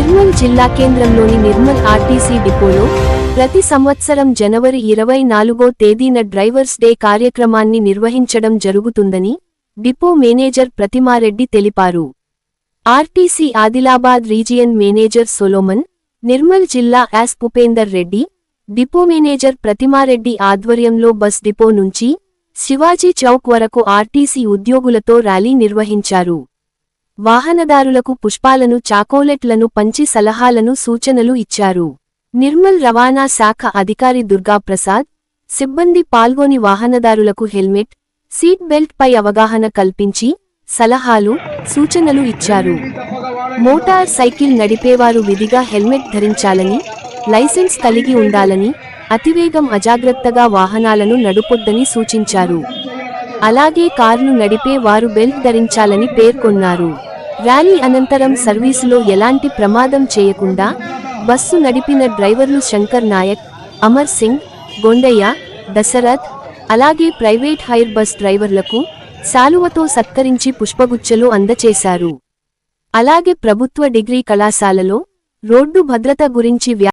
నిర్మల్ జిల్లా కేంద్రంలోని నిర్మల్ ఆర్టీసీ డిపోలో ప్రతి సంవత్సరం జనవరి ఇరవై నాలుగో తేదీన డ్రైవర్స్ డే కార్యక్రమాన్ని నిర్వహించడం జరుగుతుందని డిపో మేనేజర్ ప్రతిమారెడ్డి తెలిపారు. RTC Adilabad region manager Solomon Nirmal జిల్లా యాస్ భూపేందర్ రెడ్డి డిపో మేనేజర్ ప్రతిమారెడ్డి ఆధ్వర్యంలో బస్ డిపో నుంచి శివాజీ చౌక్ వరకు ఆర్టీసీ ఉద్యోగులతో ర్యాలీ నిర్వహించారు. వాహనదారులకు పుష్పాలను చాకోలెట్లను పంచి సలహాలను సూచనలు ఇచ్చారు. నిర్మల్ రవాణా శాఖ అధికారి దుర్గాప్రసాద్ సిబ్బంది పాల్గొని వాహనదారులకు హెల్మెట్ సీట్ బెల్ట్ పై అవగాహన కల్పించి సలహాలు సూచనలు ఇచ్చారు. మోటార్ సైకిల్ నడిపేవారు విధిగా హెల్మెట్ ధరించాలని లైసెన్స్ కలిగి ఉండాలని అతివేగం అజాగ్రత్తగా వాహనాలను నడుపొద్దని సూచించారు. అలాగే కార్లు నడిపే వారు బెల్ట్ ధరించాలని పేర్కొన్నారు. ర్యాలీ అనంతరం సర్వీసులో ఎలాంటి ప్రమాదం చేయకుండా బస్సు నడిపిన డ్రైవర్లు శంకర్ నాయక్ అమర్ సింగ్ గొండయ్య దశరథ్ అలాగే ప్రైవేట్ హైర్ బస్ డ్రైవర్లకు శాలువతో సత్కరించి పుష్పగుచ్చలు అందచేశారు. అలాగే ప్రభుత్వ డిగ్రీ కళాశాలలో రోడ్డు భద్రత గురించి